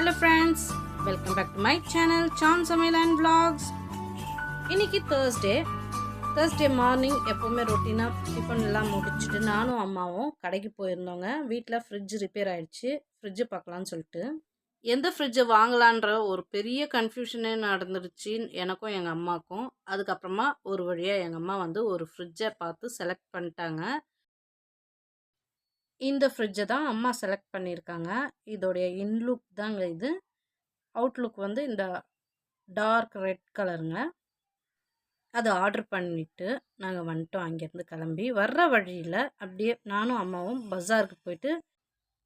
Hello friends welcome back to my channel San சமையல் and vlogs. இன்னைக்கு Thursday Thursday morning எப்போவுமே ரொட்டீனாக tiffin எல்லாம் முடிச்சுட்டு நானும் அம்மாவும் கடைக்கு போயிருந்தோங்க. வீட்டில் ஃப்ரிட்ஜ் ரிப்பேர் ஆகிடுச்சு ஃப்ரிட்ஜு பார்க்கலான்னு சொல்லிட்டு. எந்த ஃப்ரிட்ஜை வாங்கலான்ற ஒரு பெரிய கன்ஃபியூஷனே நடந்துருச்சு எனக்கும் எங்கள் அம்மாவுக்கும் அதுக்கப்புறமா ஒரு வழியாக எங்கள் அம்மா வந்து ஒரு ஃப்ரிட்ஜை பார்த்து செலக்ட் பண்ணிட்டாங்க. இந்த ஃப்ரிட்ஜை தான் அம்மா செலக்ட் பண்ணியிருக்காங்க. இதோடைய இன்லுக் தாங்க இது. அவுட்லுக் வந்து இந்த டார்க் ரெட் கலருங்க அதை ஆர்டர் பண்ணிவிட்டு நாங்கள் வந்துட்டோம். அங்கேருந்து கிளம்பி வர்ற வழியில் அப்படியே நானும் அம்மாவும் பஜாருக்கு போயிட்டு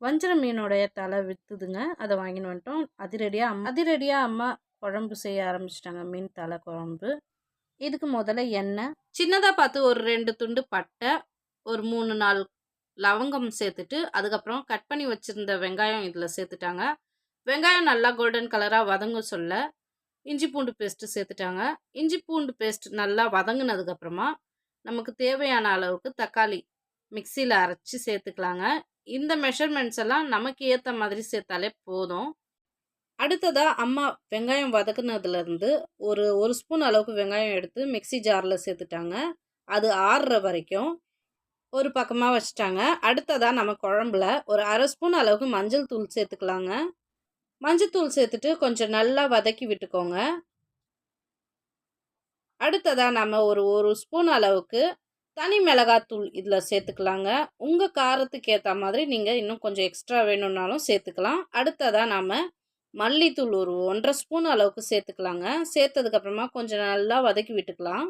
வஞ்சர மீனுடைய தலை விற்றுதுங்க அதை வாங்கின்னு வந்துட்டோம். அதிரடியாக அம்மா அதிரடியாக அம்மா குழம்பு செய்ய ஆரம்பிச்சிட்டாங்க. மீன் தலை குழம்பு. இதுக்கு முதல்ல எண்ணெய். சின்னதாக பார்த்து ஒரு ரெண்டு துண்டு பட்டை ஒரு மூணு நாலு லவங்கம் சேர்த்துட்டு அதுக்கப்புறம் கட் பண்ணி வச்சுருந்த வெங்காயம் இதில் சேர்த்துட்டாங்க. வெங்காயம் நல்லா கோல்டன் கலராக வதங்க சொல்ல இஞ்சி பூண்டு பேஸ்ட்டு சேர்த்துட்டாங்க. இஞ்சி பூண்டு பேஸ்ட் நல்லா வதங்கினதுக்கப்புறமா நமக்கு தேவையான அளவுக்கு தக்காளி மிக்சியில் அரைச்சி சேர்த்துக்கலாங்க. இந்த மெஷர்மெண்ட்ஸ் எல்லாம் நமக்கு ஏற்ற மாதிரி சேர்த்தாலே போதும். அடுத்ததாக அம்மா வெங்காயம் வதக்குனதுலேருந்து ஒரு ஒரு ஸ்பூன் அளவுக்கு வெங்காயம் எடுத்து மிக்சி ஜாரில் சேர்த்துட்டாங்க. அது ஆறுற வரைக்கும் ஒரு பக்கமாக வச்சுட்டாங்க. அடுத்ததாக நம்ம குழம்புல ஒரு அரை ஸ்பூன் அளவுக்கு மஞ்சள் தூள் சேர்த்துக்கலாங்க. மஞ்சள் தூள் சேர்த்துட்டு கொஞ்சம் நல்லா வதக்கி விட்டுக்கோங்க. அடுத்ததாக நம்ம ஒரு ஒரு ஸ்பூன் அளவுக்கு தனி மிளகாத்தூள் இதில் சேர்த்துக்கலாங்க. உங்கள் காரத்துக்கு ஏற்ற மாதிரி நீங்கள் இன்னும் கொஞ்சம் எக்ஸ்ட்ரா வேணும்னாலும் சேர்த்துக்கலாம். அடுத்ததாக நம்ம மல்லித்தூள் ஒரு ஒன்றரை ஸ்பூன் அளவுக்கு சேர்த்துக்கலாங்க. சேர்த்ததுக்கப்புறமா கொஞ்சம் நல்லா வதக்கி விட்டுக்கலாம்.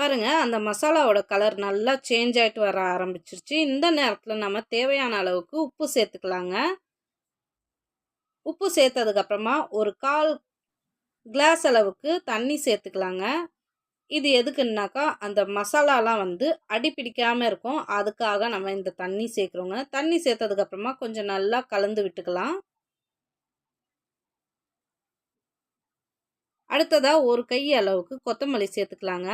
பாருங்கள் அந்த மசாலாவோட கலர் நல்லா சேஞ்ச் ஆகிட்டு வர ஆரம்பிச்சிருச்சு. இந்த நேரத்தில் நம்ம தேவையான அளவுக்கு உப்பு சேர்த்துக்கலாங்க. உப்பு சேர்த்ததுக்கப்புறமா ஒரு கால் கிளாஸ் அளவுக்கு தண்ணி சேர்த்துக்கலாங்க. இது எதுக்குன்னாக்கா அந்த மசாலாலாம் வந்து அடி பிடிக்காமல் இருக்கும். அதுக்காக நம்ம இந்த தண்ணி சேர்க்குறோங்க. தண்ணி சேர்த்ததுக்கப்புறமா கொஞ்சம் நல்லா கலந்து விட்டுக்கலாம். அடுத்ததாக ஒரு கை அளவுக்கு கொத்தமல்லி சேர்த்துக்கலாங்க.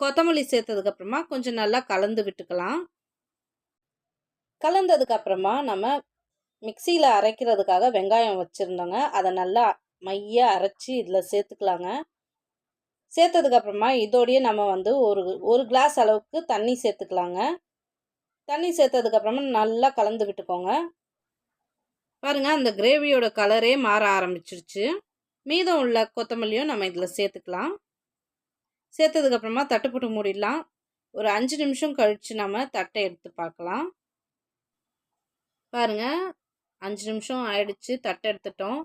கொத்தமல்லி சேர்த்ததுக்கப்புறமா கொஞ்சம் நல்லா கலந்து விட்டுக்கலாம். கலந்ததுக்கப்புறமா நம்ம மிக்சியில் அரைக்கிறதுக்காக வெங்காயம் வச்சுருந்தோங்க. அதை நல்லா மைய அரைச்சி இதில் சேர்த்துக்கலாங்க. சேர்த்ததுக்கப்புறமா இதோடையே நம்ம வந்து ஒரு ஒரு கிளாஸ் அளவுக்கு தண்ணி சேர்த்துக்கலாங்க. தண்ணி சேர்த்ததுக்கப்புறமா நல்லா கலந்து விட்டுக்கோங்க. பாருங்கள் அந்த கிரேவியோட கலரே மாற ஆரம்பிச்சிருச்சு. மீதம் உள்ள கொத்தமல்லியும் நம்ம இதில் சேர்த்துக்கலாம். சேர்த்ததுக்கப்புறமா தட்டு போட்டு மூடிடலாம். ஒரு அஞ்சு நிமிஷம் கழித்து நம்ம தட்டை எடுத்து பார்க்கலாம். பாருங்கள் அஞ்சு நிமிஷம் ஆயிடுச்சு தட்டை எடுத்துட்டோம்.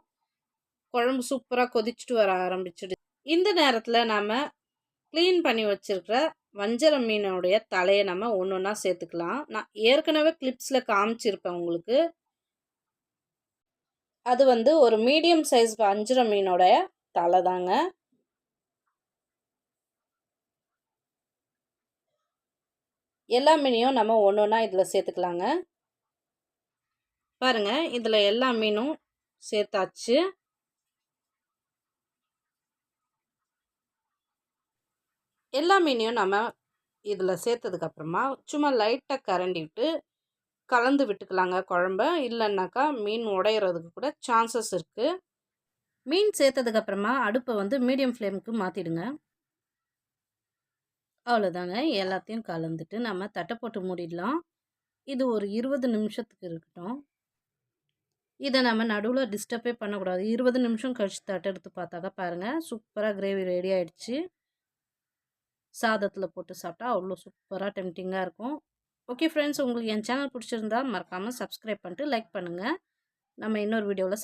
குழம்பு சூப்பராக கொதிச்சுட்டு வர ஆரம்பிச்சிடுச்சு. இந்த நேரத்தில் நாம் க்ளீன் பண்ணி வச்சுருக்கிற வஞ்சர மீனுடைய தலையை நம்ம ஒன்று ஒன்றா சேர்த்துக்கலாம். நான் ஏற்கனவே கிளிப்ஸில் காமிச்சிருப்பேன் உங்களுக்கு. அது வந்து ஒரு மீடியம் சைஸ் வஞ்சர மீனோடைய தலை தாங்க. எல்லா மீனையும் நம்ம ஒன்று ஒன்றா இதில் சேர்த்துக்கலாங்க. பாருங்கள் இதில் எல்லா மீனும் சேர்த்தாச்சு. எல்லா மீனையும் நம்ம இதில் சேர்த்ததுக்கப்புறமா சும்மா லைட்டாக கரண்டி விட்டு கலந்து விட்டுக்கலாங்க குழம்ப. இல்லைன்னாக்கா மீன் உடையிறதுக்கு கூட சான்சஸ் இருக்குது மீன் சேர்த்ததுக்கப்புறமா அடுப்பை வந்து மீடியம் ஃப்ளேமுக்கு மாற்றிடுங்க அவ்வளோதாங்க எல்லாத்தையும் கலந்துட்டு நம்ம தட்டை போட்டு மூடிடலாம். இது ஒரு இருபது நிமிஷத்துக்கு இருக்கட்டும். இதை நம்ம நடுவில் டிஸ்டர்பே பண்ணக்கூடாது. இருபது நிமிஷம் கழித்து தட்டை எடுத்து பார்த்தாக்கா பாருங்கள் சூப்பராக கிரேவி ரெடி ஆகிடுச்சு சாதத்தில் போட்டு சாப்பிட்டா அவ்வளோ சூப்பராக டெம்டிங்காக இருக்கும். ஓகே ஃப்ரெண்ட்ஸ் உங்களுக்கு என் சேனல் பிடிச்சிருந்தா மறக்காமல் சப்ஸ்கிரைப் பண்ணிட்டு லைக் பண்ணுங்கள் நம்ம இன்னொரு வீடியோவில்